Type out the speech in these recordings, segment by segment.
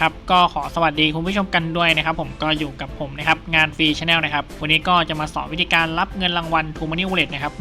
ครับก็ขอสวัสดีคุณผู้ชมกันด้วยนะครับ ผมก็อยู่กับผมนะครับงานฟรีชาแนลนะครับ วันนี้ก็จะมาสอนวิธีการรับเงินรางวัล t ู Money Wallet นะครับ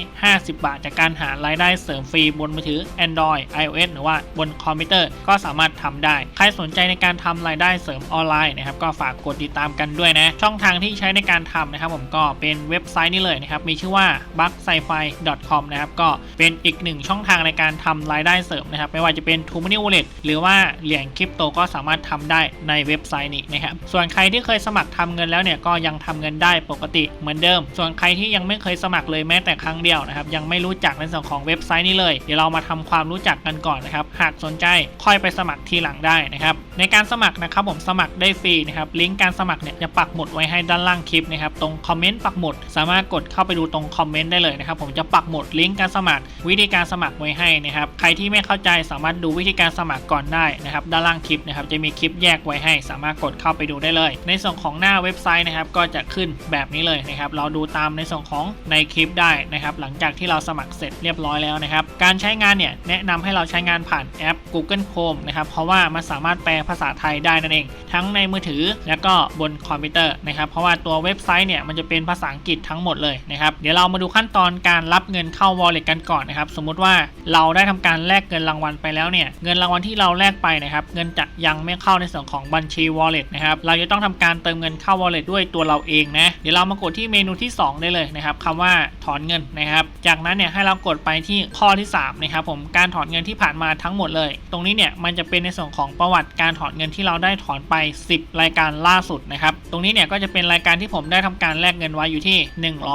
150 บาท จากการหารายได้เสริมฟรีบนมือถือ Android iOS หรือว่าบนคอมพิวเตอร์ก็สามารถทำได้ ใครสนใจในการทำรายได้เสริมออนไลน์นะครับก็ฝากกดติดตามกันด้วยนะ ช่องทางที่ใช้ในการทำนะครับ ผมก็เป็นเว็บไซต์นี้เลยนะครับมีชื่อว่า b u g s c i f i com นะครับก็เป็นอีกหนึ่งช่องทางในการทำรายได้เสริมนะครับไม่ว่าจะเป็น t ู Money Wallet หรือว่าเหรียญคริปโตก็สามารถทำได้ในเว็บไซต์นี้นะครับส่วนใครที่เคยสมัครทำเงินแล้วเนี่ยก็ยังทำเงินได้ปกติเหมือนเดิม ส่วนใครที่ยังไม่เคยสมัครเลยแม้แต่ครั้งเดียวนะครับยังไม่รู้จักในส่วนของเว็บไซต์นี้เลย เดี๋ยวเรามาทำความรู้จักกันก่อนนะครับหากสนใจค่อยไปสมัครทีหลังได้นะครับในการสมัครนะครับผมสมัครได้ฟรีนะครับลิงก์การสมัครเนี่ยจะปักหมุดไว้ให้ด้านล่างคลิปนะครับตรงคอมเมนต์ปักหมุด สามารถกดเข้าไปดูตรงคอมเมนต์ได้เลยนะครับผมจะปักหมุดลิงก์การสมัคร วิธีการสมัครไว้ให้นะครับใครที่ไม่เข้าใจสามารถดูวิธีการสมัครก่อนได้นะครับด้านล่างคลิปนะครับจะมีคลิปแยกไว้ให้ สามารถกดเข้าไปดูได้เลย ในส่วนของหน้าเว็บไซต์นะครับก็จะขึ้นแบบนี้เลยนะครับเราดูตามในส่วนของในคลิปได้นะครับหลังจากที่เราสมัครเสร็จเรียบร้อยแล้วนะครับการใช้งานเนี่ยแนะนำให้เราใช้งานผ่านแอป Google Chrome นะครับเพราะว่ามันสามารถแปลภาษาไทยได้นั่นเอง ทั้งในมือถือและก็บนคอมพิวเตอร์นะครับเพราะว่าตัวเว็บไซต์เนี่ยมันจะเป็นภาษาอังกฤษทั้งหมดเลยนะครับเดี๋ยวเรามาดูขั้นตอนการรับเงินเข้า wallet กันก่อนนะครับสมมุติว่าเราได้ทำการแลกเงินรางวัลไปแล้วเนี่ยเงินรางวัลที่เราแลกไปนะครับเงินจะยังไม่เข้าในส่วนของบัญชี wallet นะครับ เราจะต้องทำการเติมเงินเข้า wallet ด้วยตัวเราเองนะ เดี๋ยวเรามากดที่เมนูที่ 2 ได้เลยนะครับคำว่าถอนเงินนะครับ จากนั้นเนี่ยให้เรากดไปที่ข้อที่3นะครับผม การถอนเงินที่ผ่านมาทั้งหมดเลย ตรงนี้เนี่ยมันจะเป็นในส่วนของประวัติการถอนเงินที่เราได้ถอนไป 10 รายการล่าสุดนะครับ ตรงนี้เนี่ยก็จะเป็นรายการที่ผมได้ทำการแลกเงินไว้อยู่ที่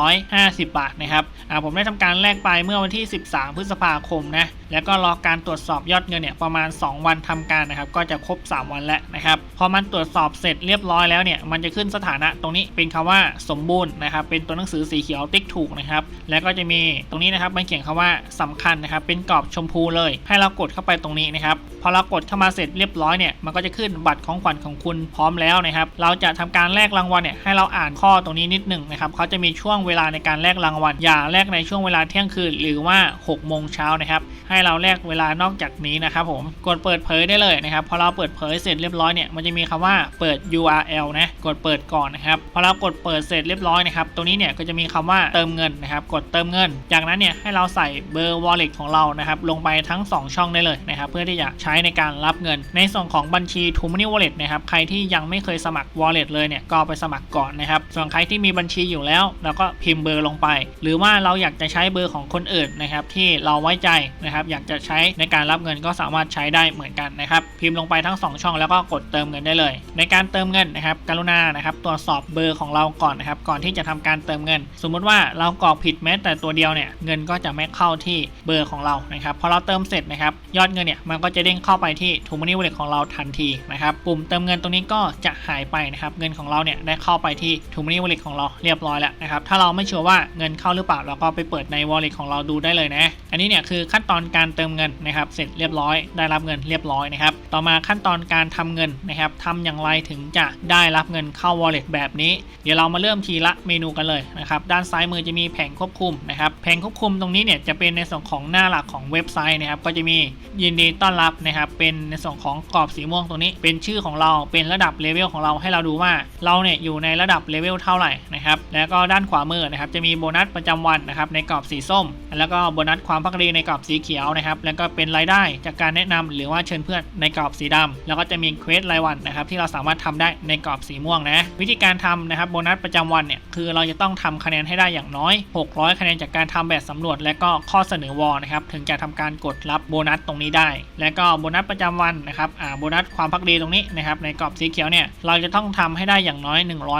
150 บาทนะครับอ่าผมได้ทำการแลกไปเมื่อวันที่ 13 พฤษภาคมนะแล้วก็รอการตรวจสอบยอดเงินเนี่ยประมาณ 2 วันทำการนะครับก็จะครบ 3 วันแล้วนะครับพอมันตรวจสอบเสร็จเรียบร้อยแล้วเนี่ยมันจะขึ้นสถานะตรงนี้เป็นคำว่าสมบูรณ์นะครับเป็นตัวหนังสือสีเขียวติ๊กถูกนะครับแล้วก็จะมีตรงนี้นะครับมันเขียนคำว่าสำคัญนะครับเป็นกรอบชมพูเลย ให้เรากดเข้าไปตรงนี้นะครับพอเรากดเข้ามาเสร็จเรียบร้อยเนี่ยมันก็จะขึ้นบัตรของขวัญของคุณพร้อมแล้วนะครับเราจะทำการแลกรางวัลเนี่ยให้เราอ่านข้อตรงนี้นิดหนึ่งนะครับเขาจะมีช่วงเวลาในการแลกรางวัลอย่าแลกในช่วงเวลาเที่ยงคืนหรือว่า6โมงเช้านะครับให้เราแลกเวลานอกจากนี้นะครับผมกดเปิดเผยได้เลยนะครับพอเราเปิดเผยเสร็จเรียบร้อยเนี่ยมันจะมีคำว่าเปิด URL นะกดเปิดก่อนนะครับพอเรากดเปิดเสร็จเรียบร้อยนะครับตรงนี้เนี่ยก็จะมีคำว่าเติมเงินนะครับกดเติมเงิน จากนั้นเนี่ยให้เราใส่เบอร์ wallet ของเรานะครับลงไปทั้ง 2 ช่องได้เลยนะครับเพื่อที่จะใช้ในการรับเงิน ในส่วนของบัญชี t ู Money Wallet นะครับใครที่ยังไม่เคยสมัคร wallet เลยเนี่ยก็ไปสมัครก่อนนะครับ ส่วนใครที่มีบัญชีอยู่แล้ว เราก็พิมพ์เบอร์ลงไป หรือว่าเราอยากจะใช้เบอร์ของคนอื่นนะครับที่เราไว้ใจนะครับอยากจะใช้ในการรับเงินก็สามารถใช้ได้เหมือนกันนะครับพิมพ์ลงไปทั้ง 2 ช่องแล้วก็กดเติมเงินได้เลย ในการเติมเงินนะครับกรุณานะครับตรวจสอบเบอร์ของเราก่อนนะครับก่อนที่จะทำการเติมเงิน สมมุติว่าเรากรอกผิดแม้แต่ตัวเดียวเนี่ยเงินก็จะไม่เข้าที่เบอร์ของเรานะครับพอเราเติมเสร็จนะครับยอดเงินเนี่ยมันก็จะเด้งเข้าไปที่ t ู Money Wallet ของเราทันทีนะครับปุ่มเติมเงินตรงนี้ก็จะหายไปนะครับเงินของเราเนี่ยได้เข้าไปที่ t ู Money Wallet ของเราเรียบร้อยแล้วนะครับถ้าเราไม่เชื่อว่าเงินเข้าหรือเปล่าเราก็ไปเปิดใน Wallet ของเราดูได้เลยนะ อันนี้เนี่ยคือขั้นตอนการเติมเงินนะครับเสร็จเรียบร้อยได้รับเงินเรียบร้อยนะครับ ต่อมาขั้นตอนการทำเงินนะครับทำอย่างไรถึงจะได้รับเงินเข้า Wallet แบบนี้ เดี๋ยวเรามาเริ่มทีละเมนูกันเลยนะครับด้านซ้ายมือจะมีแผงควบคุมนะครับแผงควบคุมตรงนี้เนี่ยจะเป็นในส่วนของหน้าหลักของเว็บไซต์นะครับก็จะมียินดีต้อนรับนะครับเป็นในส่วนของกรอบสีม่วงตรงนี้ เป็นชื่อของเราเป็นระดับเลเวลของเราให้เราดูว่าเราเนี่ยอยู่ในระดับเลเวลเท่าไหร่นะครับแล้วก็ด้านขวามือนะครับจะมีโบนัสประจำวันนะครับในกรอบสีส้ม แล้วก็โบนัสความพักดีในกรอบสีเขียวนะครับแล้วก็เป็นรายได้จากการแนะนำหรือว่าเชิญเพื่อนในกรอบสีดำแล้วก็จะมีเควสรายวันนะครับที่เราสามารถทำได้ในกรอบสีม่วงนะวิธีการทำนะครับโบนัสประจำวันเนี่ยคือเราจะต้องทำคะแนนให้ได้อย่างน้อย 600 คะแนนจากการทำแบบสำรวจ และก็ข้อเสนอวอลนะครับถึงจะทำการกดรับโบนัสตรงนี้ได้ และก็โบนัสประจำวันนะครับอ่าโบนัสความพักดีตรงนี้นะครับในกรอบสีเขียวเนี่ยเราจะต้องทำให้ได้อย่างน้อย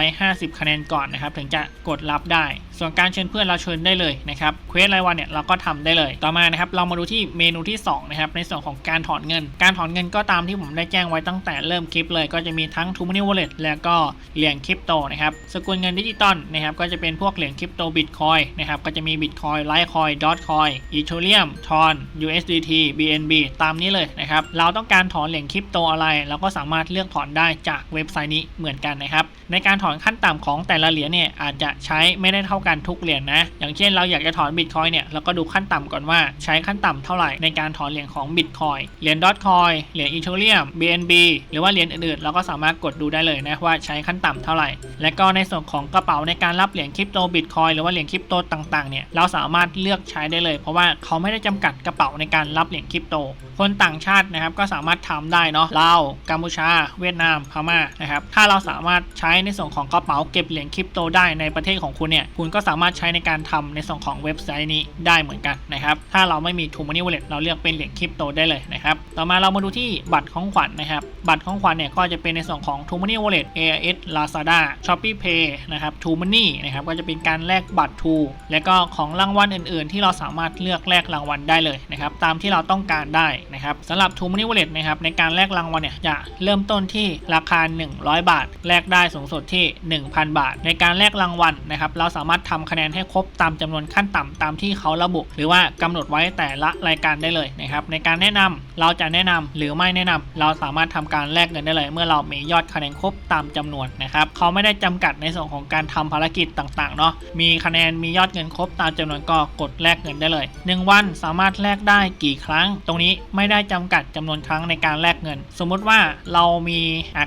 150 คะแนนก่อนนะครับถึงจะกดรับได้ ส่วนการเชิญเพื่อนเราเชิญได้เลยนะครับเควสรายวันเนี่ยเราก็ทำได้เลย ต่อมานะครับเรามาดูที่เมนูที่2นะครับในส่วนของการถอนเงิน การถอนเงินก็ตามที่ผมได้แจ้งไว้ตั้งแต่เริ่มคลิปเลย ก็จะมีทั้ง t ู Money Wallet แล้วก็เหรียญคริปโตนะครับสกุลเงินดิจิตอลนะครับก็จะเป็นพวกเหรียญคริปโตบิตคอยนะครับก็จะมีบิตคอยไลท์คอยดอทคอยอีเทเรียมทอน USDT BNB ตามนี้เลยนะครับเราต้องการถอนเหรียญคริปโตอะไรเราก็สามารถเลือกถอนได้จากเว็บไซต์นี้เหมือนกันนะครับในการถอนขั้นต่ำของแต่ละเหรียญเนี่ยอาจจะใช้ไม่ได้เท่ากันทุกเหรียญนะ อย่างเช่นเราอยากจะถอนบิตคอยเนี่ยเราก็ดูขั้นต่ำก่อนว่าใช้ขั้นต่ำเท่าไหร่ในการถอนเหรียญของบิตคอยเหรียญดอทคอยเหรียญอี Ethereum BNB หรือว่าเหรียญอื่นๆ เราก็สามารถกดดูได้เลยนะว่าใช้ขั้นต่ำเท่าไหร่ และก็ในส่วนของกระเป๋าในการรับเหรียญคริปโตบิตคอยหรือว่าเหรียญคริปโตต่างๆเนี่ยเราสามารถเลือกใช้ได้เลย เพราะว่าเขาไม่ได้จำกัดกระเป๋าในการรับเหรียญคริปโต คนต่างชาตินะครับก็สามารถทำได้เนาะลาวกัมพูชา เวียดนามพม่านะครับถ้าเราสามารถใช้ในส่วนของกระเป๋าเก็บเหรียญคริปโตได้ในประเทศของคุณเนี่ยคุณก็็สามารถใช้ในการทำในส่วนของเว็บไซต์นี้ได้เหมือนกันนะครับ ถ้าเราไม่มี t ูม Money Wallet เราเลือกเป็นเหรียญคริปโตได้เลยนะครับ ต่อมาเรามาดูที่บัตรของขวัญนะครับ บัตรของขวัญเนี่ยก็จะเป็นในส่วนของ t ูม Money Wallet AIS Lazada Shopee Pay นะครับ t ู Money นะครับก็จะเป็นการแลกบัตร True และก็ของรางวัลอื่น ๆ ที่เราสามารถเลือกแลกรางวัลได้เลยนะครับตามที่เราต้องการได้นะครับสำหรับ t ู Money Wallet นะครับในการแลกรางวัลเนี่ยจะเริ่มต้นที่ราคา 100 บาท แลกได้สูงสุดที่ 1,000 บาท ในการแลกรางวัลนะครับเราสามารถทำคะแนนให้ครบตามจำนวนขั้นต่ำตามที่เขาระบุ หรือว่ากำหนดไว้แต่ละรายการได้เลยนะครับในการแนะนำเราจะแนะนำหรือไม่แนะนำเราสามารถทำการแลกเงินได้เลย เมื่อเรามียอดคะแนนครบตามจำนวนนะครับเขาไม่ได้จำกัดในส่วนของการทำภารกิจต่างๆเนาะมีคะแนนมียอดเงินครบตามจำนวนก็กดแลกเงินได้เลย 1 วันสามารถแลกได้กี่ครั้ง ตรงนี้ไม่ได้จำกัดจำนวนครั้งในการแลกเงิน สมมุติว่าเรามี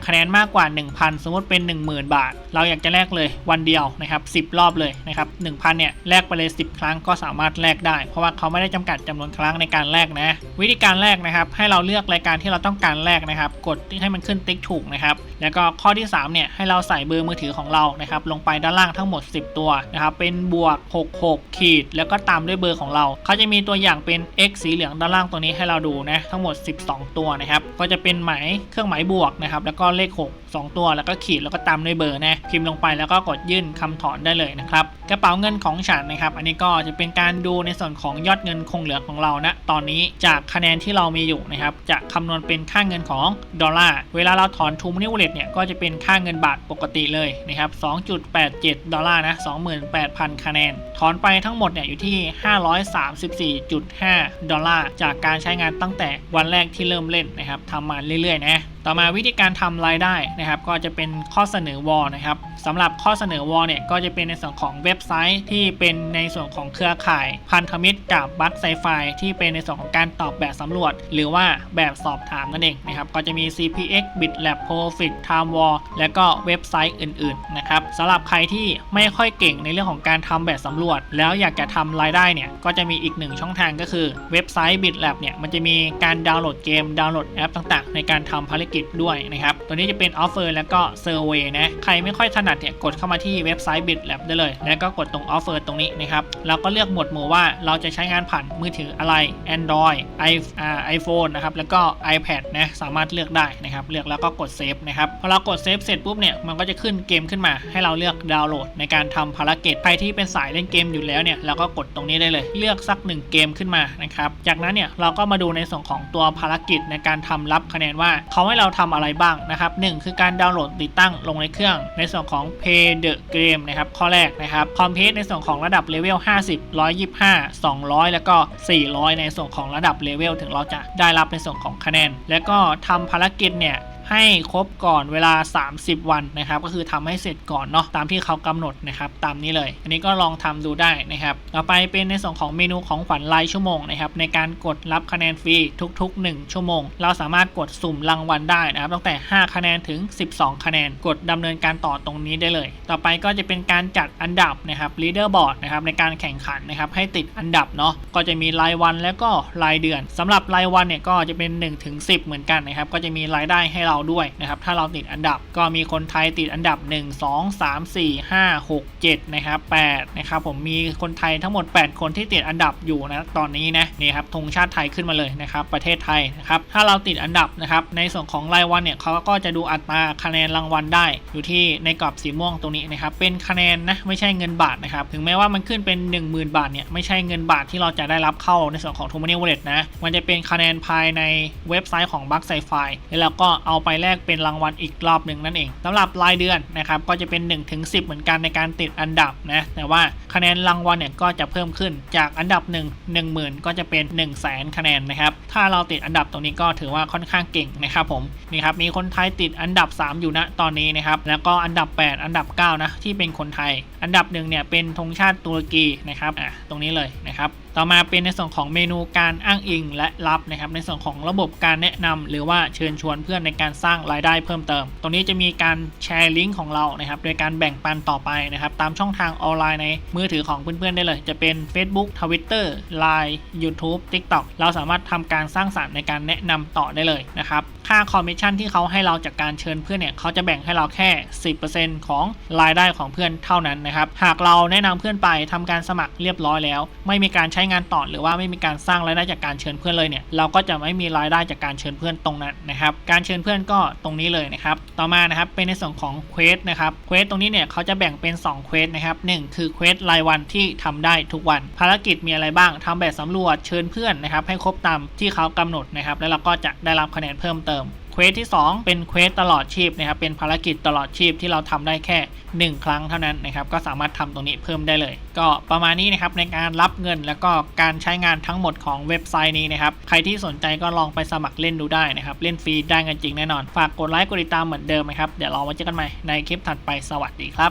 คะแนนมากกว่า 1,000 สมมติเป็น 10,000 บาท เราอยากจะแลกเลยวันเดียวนะครับ10 รอบเลยนะครับ1,000เนี่ยแลกไปเลย 10 ครั้งก็สามารถแลกได้ เพราะว่าเขาไม่ได้จำกัดจำนวนครั้งในการแลกนะ วิธีการแลกนะครับ ให้เราเลือกรายการที่เราต้องการแลกนะครับ กดให้มันขึ้นติ๊กถูกนะครับ แล้วก็ข้อที่3เนี่ยให้เราใส่เบอร์มือถือของเรานะครับลงไปด้านล่างทั้งหมด 10 ตัวนะครับเป็นบวก 66 ขีด แล้วก็ตามด้วยเบอร์ของเราเขาจะมีตัวอย่างเป็น X สีเหลืองด้านล่างตัวนี้ให้เราดูนะทั้งหมด 12 ตัวนะครับก็จะเป็นหมายเครื่องหมายบวกนะครับแล้วก็เลข 6 2 ตัวแล้วก็ขีดแล้วก็ตามด้วยเบอร์นะพิมพ์ลงไปแล้วก็กดยื่นคำถอนได้เลยนะครับกระเป๋าเงินของฉันนะครับอันนี้ก็จะเป็นการดูในส่วนของยอดเงินคงเหลือของเรานะตอนนี้จากคะแนนที่เรามีอยู่นะครับจะคำนวณเป็นค่าเงินของดอลลาร์เวลาเราถอน t ูม Money Wallet เเนี่ยก็จะเป็นค่าเงินบาทปกติเลยนะครับ 2.87 ดอลลาร์นะ 28,000 คะแนน ถอนไปทั้งหมดเนี่ยอยู่ที่ 534.5 ดอลลาร์ จากการใช้งานตั้งแต่วันแรกที่เริ่มเล่นนะครับทำมาเรื่อยๆนะ ต่อมาวิธีการทำรายได้นะครับ ก็จะเป็นข้อเสนอวอลนะครับสำหรับข้อเสนอวอลเนี่ยก็จะเป็นในส่วนของเว็บไซต์ที่เป็นในส่วนของเครือข่ายพันธมิตรกับบัคไซไฟที่เป็นในส่วนของการตอบแบบสำรวจ หรือว่าแบบสอบถามนั่นเองนะครับก็จะมี CPX BitLab Profit Time Wall และก็เว็บไซต์อื่นๆนะครับสำหรับใครที่ไม่ค่อยเก่งในเรื่องของการทำแบบสำรวจ แล้วอยากจะทำรายได้เนี่ยก็จะมีอีกหนึ่งช่องทางก็คือเว็บไซต์ BitLab เนี่ยมันจะมีการดาวน์โหลดเกมดาวน์โหลดแอปต่างๆ ในการทำภารกิจด้วยนะครับ ตัวนี้จะเป็น Offer แล้วก็ Survey นะ ใครไม่ค่อยถนัดเนี่ยกดเข้ามาที่เว็บไซต์ BitLab ได้เลย แล้วก็กดตรง Offer ตรงนี้นะครับ เราก็เลือกหมวดหมู่ว่าเราจะใช้งานผ่านมือถืออะไร Android i อ่า iPhone นะครับ แล้วก็ iPad นะ สามารถเลือกได้นะครับ เลือกแล้วก็กดเซฟนะครับ พอเรากดเซฟเสร็จปุ๊บเนี่ย มันก็จะขึ้นเกมขึ้นมาให้เราเลือกดาวน์โหลดในการทำภารกิจ ใครที่เป็นสายเล่นเกมอยู่แล้วเนี่ย เราก็กดตรงนี้ได้เลย เลือกสักหนึ่งเกมขึ้นมานะครับ จากนั้นเนี่ย เราก็มาดูในส่วนของตัวภารกิจในการทำรับคะแนนว่าเขาให้เราเราทำอะไรบ้างนะครับหนึ่งคือการดาวน์โหลดติดตั้งลงในเครื่อง ในส่วนของ Pay the Game นะครับข้อแรกนะครับคอมเพลในส่วนของระดับเลเวล50 125 200 แล้วก็ 400 ในส่วนของระดับเลเวลถึงเราจะได้รับในส่วนของคะแนน แล้วก็ทำภารกิจเนี่ย ให้ครบก่อนเวลา 30 วันนะครับ ก็คือทำให้เสร็จก่อนเนาะตามที่เขากำหนดนะครับ ตามนี้เลย อันนี้ก็ลองทำดูได้นะครับ ต่อไปเป็นในส่วนของเมนูของขวัญรายชั่วโมงนะครับ ในการกดรับคะแนนฟรีทุก ๆ 1 ชั่วโมง เราสามารถกดสุ่มรางวัลได้นะครับ ตั้งแต่ 5 คะแนนถึง 12 คะแนน กดดำเนินการต่อตรงนี้ได้เลย ต่อไปก็จะเป็นการจัดอันดับนะครับ leader board นะครับในการแข่งขันนะครับ ให้ติดอันดับเนาะ ก็จะมีรายวันแล้วก็รายเดือนสำหรับรายวันเนี่ยก็จะเป็น1ถึง10 เหมือนกันนะครับ ก็จะมีรายได้ให้เราด้วยนะครับถ้าเราติดอันดับก็มีคนไทยติดอันดับ 1 2 3 4 5 6 7นะครับ8นะครับผมมีคนไทยทั้งหมด 8 คนที่ติดอันดับอยู่นะตอนนี้นะนี่ครับธงชาติไทยขึ้นมาเลยนะครับประเทศไทยนะครับถ้าเราติดอันดับนะครับในส่วนของรายวันเนี่ยเขาก็จะดูอัตราคะแนนรางวัลได้ อยู่ที่ในกรอบสีม่วงตรงนี้นะครับเป็นคะแนนนะไม่ใช่เงินบาทนะครับถึงแม้ว่ามันขึ้นเป็น 10,000 บาทเนี่ยไม่ใช่เงินบาทที่เราจะได้รับเข้าในส่วนของ t o m o n e y Wallet นะมันจะเป็นคะแนนภายในเว็บไซต์ของ b u g s i f i แล้วเราก็เอาไปแลกเป็นรางางวัลอีกรอบหนึ่งนั่นเองสำหรับรายเดือนนะครับก็จะเป็น1ถึง10เหมือนกันในการติดอันดับนะแต่ว่าคะแนนรางวัลเนี่ยก็จะเพิ่มขึ้นจากอันดับ 1 10,000 ก็จะเป็น 1 0 0 0 0แสนคะแนนนะครับถ้าเราติดอันดับตรงนี้ก็ถือว่าค่อนข้างเก่งนะครับผมนี่ครับมีคนไทยติดอันดับ 3 อยู่นะตอนนี้นะครับแล้วก็อันดับ 8 อันดับ 9 นะที่เป็นคนไทย อันดับหนึ่งเนี่ยเป็นธงชาติตุรกีนะครับอะตรงนี้เลยนะครับ ต่อมาเป็นในส่วนของเมนูการอ้างอิงและรับนะครับ ในส่วนของระบบการแนะนำหรือว่าเชิญชวนเพื่อนในการสร้างรายได้เพิ่มเติม ตรงนี้จะมีการแชร์ลิงก์ของเรานะครับ โดยการแบ่งปันต่อไปนะครับ ตามช่องทางออนไลน์ในมือถือของเพื่อนๆได้เลย จะเป็น Facebook Twitter Line YouTube TikTok เราสามารถทำการสร้างสรรค์ในการแนะนำต่อได้เลยนะครับค่าคอมมิชชั่นที่เขาให้เราจากการเชิญเพื่อนเนี่ยเขาจะแบ่งให้เราแค่ 10%ของรายได้ของเพื่อนเท่านั้นนะครับหากเราแนะนำเพื่อนไปทำการสมัครเรียบร้อยแล้ว ไม่มีการใช้้งานต่อหรือว่าไม่มีการสร้างรายได้จากการเชิญเพื่อนเลยเนี่ยเราก็จะไม่มีรายได้จากการเชิญเพื่อนตรงนั้นนะครับการเชิญเพื่อนก็ตรงนี้เลยนะครับต่อมานะครับเป็นในส่วนของเควสนะครับเควสตรงนี้เนี่ยเขาจะแบ่งเป็น2เควสนะครับหนึ่งคือเควสรายวันที่ทำได้ทุกวัน ภารกิจมีอะไรบ้างทำแบบสำรวจเชิญเพื่อนนะครับให้ครบตามที่เขากำหนดนะครับแล้วเราก็จะได้รับคะแนนเพิ่มเติม เควสที่ 2 เป็นเควสตลอดชีพนะครับเป็นภารกิจตลอดชีพที่เราทำได้แค่ 1 ครั้งเท่านั้นนะครับก็สามารถทำตรงนี้เพิ่มได้เลย ก็ประมาณนี้นะครับในการรับเงินแล้วก็การใช้งานทั้งหมดของเว็บไซต์นี้นะครับใครที่สนใจก็ลองไปสมัครเล่นดูได้นะครับเล่นฟรีได้เงินจริงแน่นอน ฝากกดไลค์กดติดตามเหมือนเดิมนะครับเดี๋ยวเราไว้เจอกันใหม่ในคลิปถัดไปสวัสดีครับ